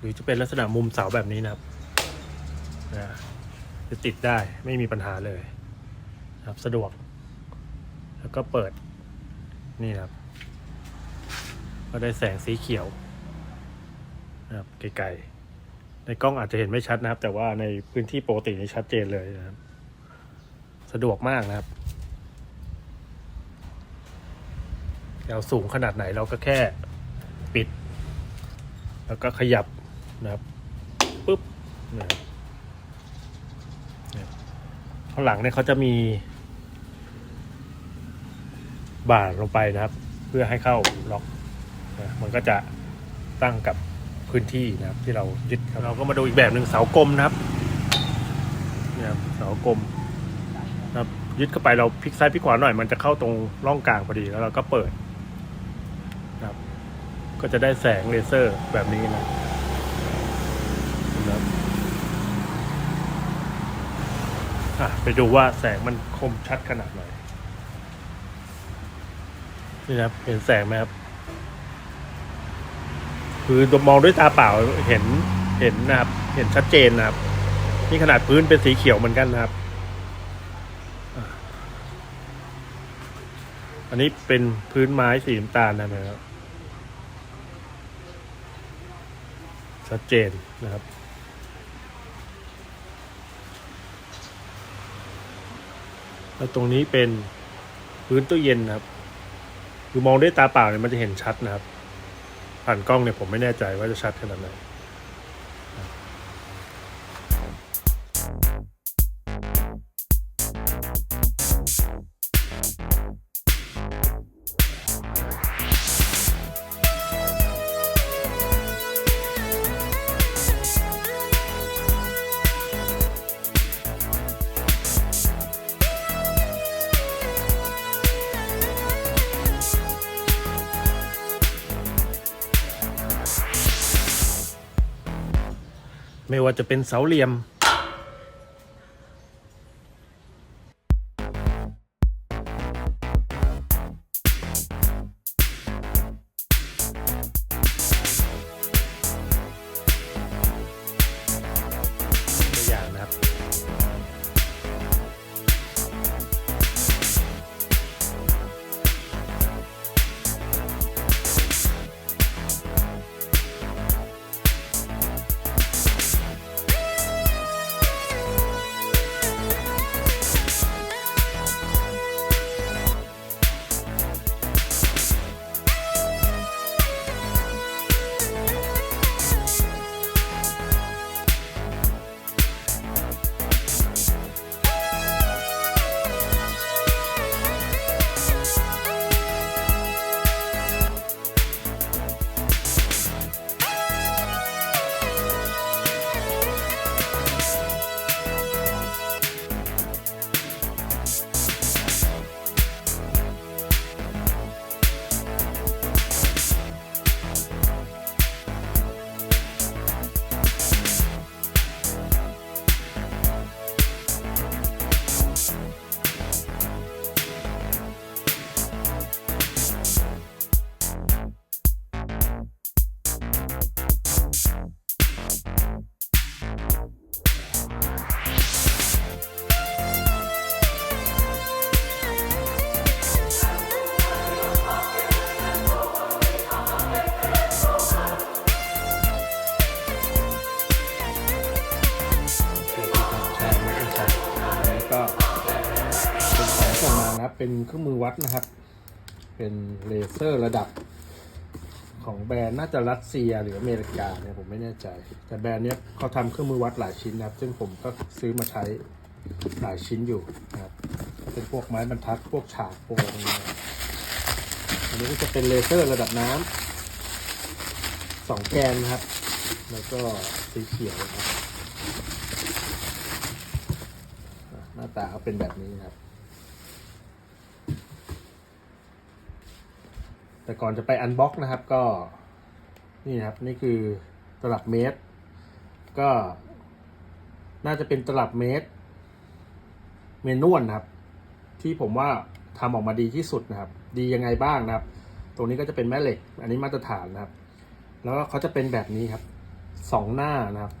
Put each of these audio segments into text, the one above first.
หรือจะเป็นลักษณะมุมเสาแบบนี้นะครับนะจะติดได้ไม่มีปัญหาเลยนะครับสะดวก แล้วก็เปิดนี่นะครับ ก็ได้แสงสีเขียวนะครับไกลๆในกล้องอาจจะเห็นไม่ชัดนะครับ แต่ว่าในพื้นที่ปกตินี่ชัดเจนเลยนะครับ สะดวกมากนะครับเราสูงขนาดไหนเราก็แค่ปิด แล้วก็ขยับ นะครับปุ๊บนะครับเนี่ยข้างหลังเนี่ยเขาจะมีบ่าลงไปนะครับ เพื่อให้เข้าล็อกนะมันก็จะตั้งกับพื้นที่นะครับ ที่เรายึดครับเราก็มาดูอีกแบบหนึ่งเสากลมนะครับเนี่ยครับเสากลมนะครับ ยึดเข้าไปเราพลิกซ้ายพลิกขวาหน่อย มันจะเข้าตรงร่องกลางพอดีแล้วเราก็เปิดนะครับ ก็จะได้แสงเลเซอร์แบบนี้นะ นะครับอะไปดูว่าแสงมันคมชัดขนาดไหนนี่นะครับเห็นแสงไหมครับ คือมองด้วยตาเปล่าเห็นเห็นนะครับ เห็นชัดเจนนะครับ นี่ขนาดพื้นเป็นสีเขียวเหมือนกันนะครับ อันนี้เป็นพื้นไม้สีน้ำตาลนะครับ ชัดเจนนะครับ แล้วตรงนี้เป็นพื้นตู้เย็นนะครับคือมองด้วยตาเปล่าเนี่ยมันจะเห็นชัดนะครับ ผ่านกล้องเนี่ยผมไม่แน่ใจว่าจะชัดขนาดไหน ไม่ว่าจะเป็นเสาเหลี่ยม เป็นเครื่องมือวัดนะครับ เป็นเลเซอร์ระดับของแบรนด์น่าจะรัสเซียหรืออเมริกาเนี่ยผมไม่แน่ใจ แต่แบรนด์เนี้ยเขาทำเครื่องมือวัดหลายชิ้นนะครับ ซึ่งผมก็ซื้อมาใช้หลายชิ้นอยู่นะครับเป็นพวกไม้บรรทัดพวกฉากพวกอะไรพวกนี้นะครับอันนี้ก็จะเป็นเลเซอร์ระดับน้ำสองแกนนะครับ แล้วก็สีเขียวนะครับหน้าตาเขาเป็นแบบนี้นะครับ แต่ก่อนจะไปอันบ็อกนะครับก็นี่ครับนี่คือตลับเมตร ก็น่าจะเป็นตลับเมตร เมนวลนะครับ ที่ผมว่าทำออกมาดีที่สุดนะครับ ดียังไงบ้างนะครับ ตรงนี้ก็จะเป็นแม่เหล็ก อันนี้มาตรฐานนะครับ แล้วก็เขาจะเป็นแบบนี้ครับสองหน้านะครับ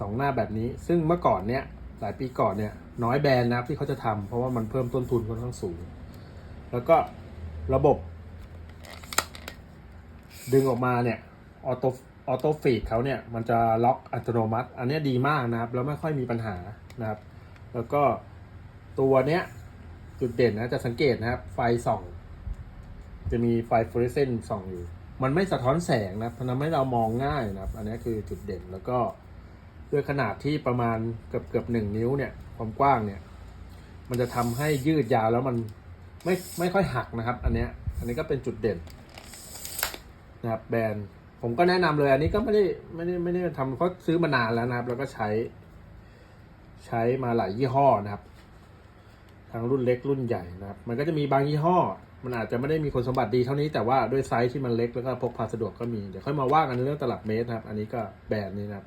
สองหน้าแบบนี้ ซึ่งเมื่อก่อนเนี้ยหลายปีก่อนเนี่ยน้อยแบรนด์นะครับที่เขาจะทำเพราะว่ามันเพิ่มต้นทุนค่อนข้างสูง แล้วก็ ระบบ ดึงออกมาเนี่ยออโตออโตฟีดเขาเนี่ยมันจะล็อกอัตโนมัติ อันนี้ดีมากนะครับ แล้วไม่ค่อยมีปัญหานะครับ แล้วก็ตัวเนี้ยจุดเด่นนะจะสังเกตนะครับ ไฟส่อง จะมีไฟฟลูออเรสเซนต์ส่องอยู่ มันไม่สะท้อนแสงนะครับทำให้เรามองง่ายนะครับ อันนี้คือจุดเด่นแล้วก็ด้วยขนาดที่ประมาณเกือบเกือบหนึ่งนิ้วเนี่ยความกว้างเนี่ย มันจะทำให้ยืดยาวแล้วมัน ไม่ไม่ค่อยหักนะครับ อันเนี้ยอันนี้ก็เป็นจุดเด่นนะครับแบรนด์ผมก็แนะนำเลย อันนี้ก็ไม่ได้ไม่ได้ไม่ได้ทำเพราะซื้อมานานแล้วนะครับ แล้วก็ใช้ ใช้มาหลายยี่ห้อนะครับ ทั้งรุ่นเล็กรุ่นใหญ่นะครับ มันก็จะมีบางยี่ห้อ มันอาจจะไม่ได้มีคุณสมบัติดีเท่านี้แต่ว่าด้วยไซส์ที่มันเล็กแล้วก็พกพาสะดวกก็มีเดี๋ยวค่อยมาว่ากันในเรื่องตลับเมตรนะครับ อันนี้ก็แบรนด์นี้นะครับ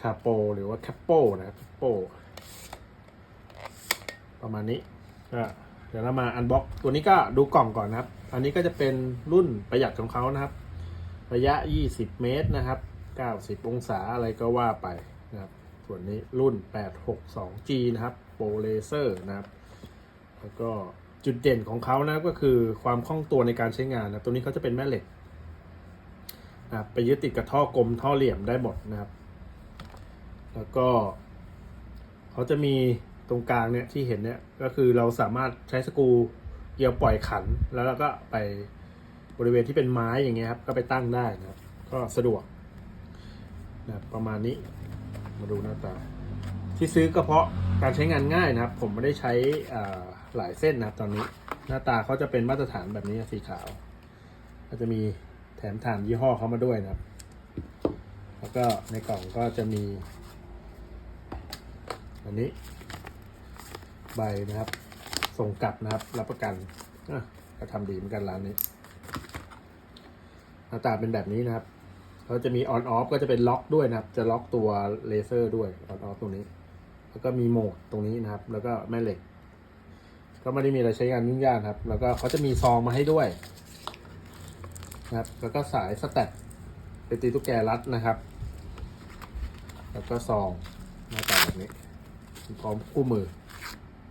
คาโปหรือว่าแคปโปนะครับแคปโปประมาณนี้ ก็เดี๋ยวเรามาอันบ็อกตัวนี้ก็ดูกล่องก่อนนะครับ อันนี้ก็จะเป็นรุ่นประหยัดของเขานะครับ ระยะ 20 เมตรนะครับ 90 องศาอะไรก็ว่าไปนะครับ ส่วนนี้รุ่น 862G นะครับโปรเลเซอร์นะครับ แล้วก็จุดเด่นของเขานะก็คือความคล่องตัวในการใช้งานนะตัวนี้เขาจะเป็นแม่เหล็กนะไปยึดติดกับท่อกลมท่อเหลี่ยมได้หมดนะครับ แล้วก็เขาจะมี ตรงกลางเนี่ยที่เห็นเนี่ยก็คือเราสามารถใช้สกูเกี่ยวปล่อยขัน แล้วเราก็ไปบริเวณที่เป็นไม้อย่างเงี้ยครับ ก็ไปตั้งได้นะครับก็สะดวกนะประมาณนี้มาดูหน้าตา ที่ซื้อก็เพราะการใช้งานง่ายนะครับ ผมไม่ได้ใช้หลายเส้นนะครับตอนนี้หน้าตาเขาจะเป็นมาตรฐานแบบนี้สีขาว ก็จะมีแถมฐานยี่ห้อเขามาด้วยนะครับ แล้วก็ในกล่องก็จะมี อันนี้ ใบนะครับ ส่งกลับนะครับ รับประกันอะก็ทำดีเหมือนกันร้านนี้ หน้าตาเป็นแบบนี้นะครับเขาจะมีออนออฟก็จะเป็นล็อกด้วยนะครับ จะล็อกตัวเลเซอร์ด้วยออนออฟตรงนี้ แล้วก็มีโหมดตรงนี้นะครับ แล้วก็แม่เหล็ก ก็ไม่ได้มีอะไรใช้งานยุ่งยากครับ แล้วก็เขาจะมีซองมาให้ด้วยนะครับ แล้วก็สายสแตทเป็นตีตุ๊กแกรัดนะครับ แล้วก็ซองหน้าตาแบบนี้พร้อมคู่มือ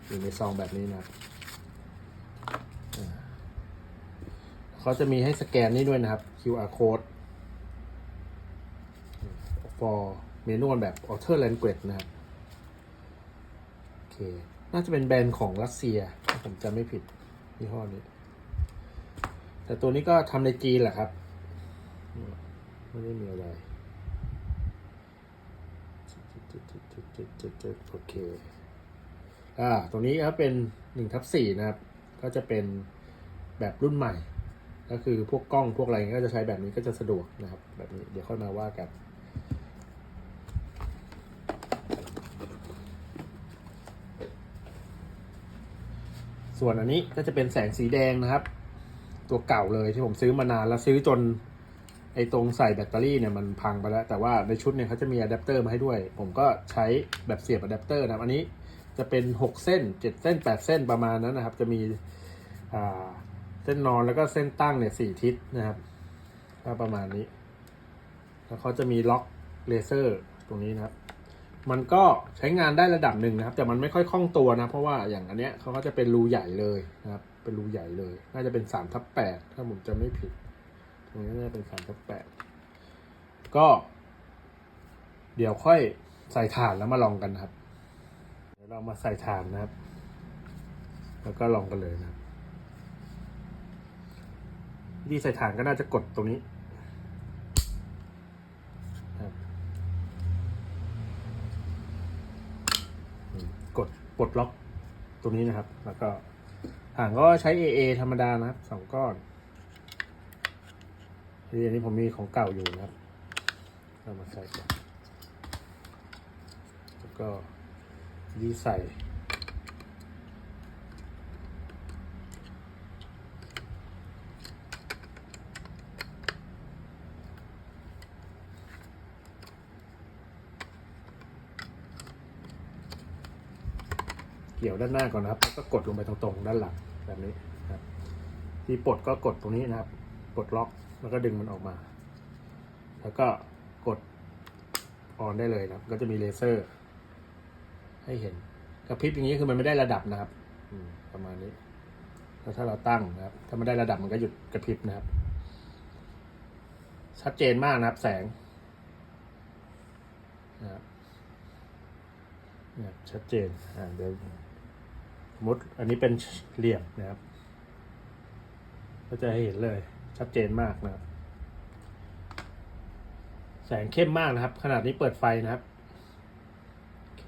อยู่ในซองแบบนี้นะครับเขาจะมีให้สแกนนี่ด้วยนะครับ QR code for เมนูแบบ Alter Language นะครับโอเค น่าจะเป็นแบรนด์ของรัสเซียถ้าผมจำไม่ผิดยี่ห้อนี้ แต่ตัวนี้ก็ทำในจีนแหละครับ ไม่ได้มีอะไรโอเค อ่าตรงนี้ครับเป็นหนึ่งทับสี่นะครับ ก็จะเป็นแบบรุ่นใหม่ ก็คือพวกกล้องพวกอะไรก็จะใช้แบบนี้ก็จะสะดวกนะครับ แบบนี้เดี๋ยวค่อยมาว่ากันส่วนอันนี้ก็จะเป็นแสงสีแดงนะครับ ตัวเก่าเลยที่ผมซื้อมานานแล้วซื้อจน ไอ้ตรงใส่แบตเตอรี่เนี่ยมันพังไปแล้ว แต่ว่าในชุดเนี่ยเขาจะมีอะแดปเตอร์มาให้ด้วย ผมก็ใช้แบบเสียบอะแดปเตอร์นะอันนี้ จะเป็น 6 เส้น 7 เส้น 8 เส้นประมาณนั้นนะครับ จะมีเส้นนอนแล้วก็เส้นตั้งเนี่ยสี่ทิศนะครับก็ประมาณนี้ แล้วเขาจะมีล็อกเลเซอร์ตรงนี้นะครับ มันก็ใช้งานได้ระดับหนึ่งนะครับ แต่มันไม่ค่อยคล่องตัวนะ เพราะว่าอย่างอันเนี้ยเขาก็จะเป็นรูใหญ่เลยนะครับ เป็นรูใหญ่เลย น่าจะเป็น3ทับ8ถ้าผมจะไม่ผิด ตรงนี้น่าจะเป็น3ทับ8ก็ เดี๋ยวค่อยใส่ถ่านแล้วมาลองกันครับ ยวเรามาใส่ถ่านนะครับ แล้วก็ลองกันเลยนะครับวิธีใส่ถ่านก็น่าจะกดตรงนี้กดปลดล็อกตรงนี้นะครับ แล้วก็ถ่านก็ใช้ AA ธรรมดานะครับสองก้อนที่อันนี้ผมมีของเก่าอยู่นะครับเอามาใส่ก่อนแล้วก็ ดีใส่ เกี่ยวด้านหน้าก่อนนะครับ แล้วก็กดลงไปตรงๆ ด้านหลังแบบนี้นะครับ ที่ปลดก็กดตรงนี้นะครับ กดล็อกแล้วก็ดึงมันออกมา แล้วก็กดออนได้เลยนะก็จะมีเลเซอร์ ให้เห็นกระพริบอย่างนี้คือมันไม่ได้ระดับนะครับประมาณนี้แล้วถ้าเราตั้งนะครับ ถ้ามันได้ระดับมันก็หยุดกระพริบนะครับ ชัดเจนมากนะครับ แสงนะครับชัดเจนอ่าเดี๋ยวสมมติอันนี้เป็นเหลี่ยมนะครับ ก็จะเห็นเลย ชัดเจนมากนะครับ แสงเข้มมากนะครับ ขนาดนี้เปิดไฟนะครับ โอเค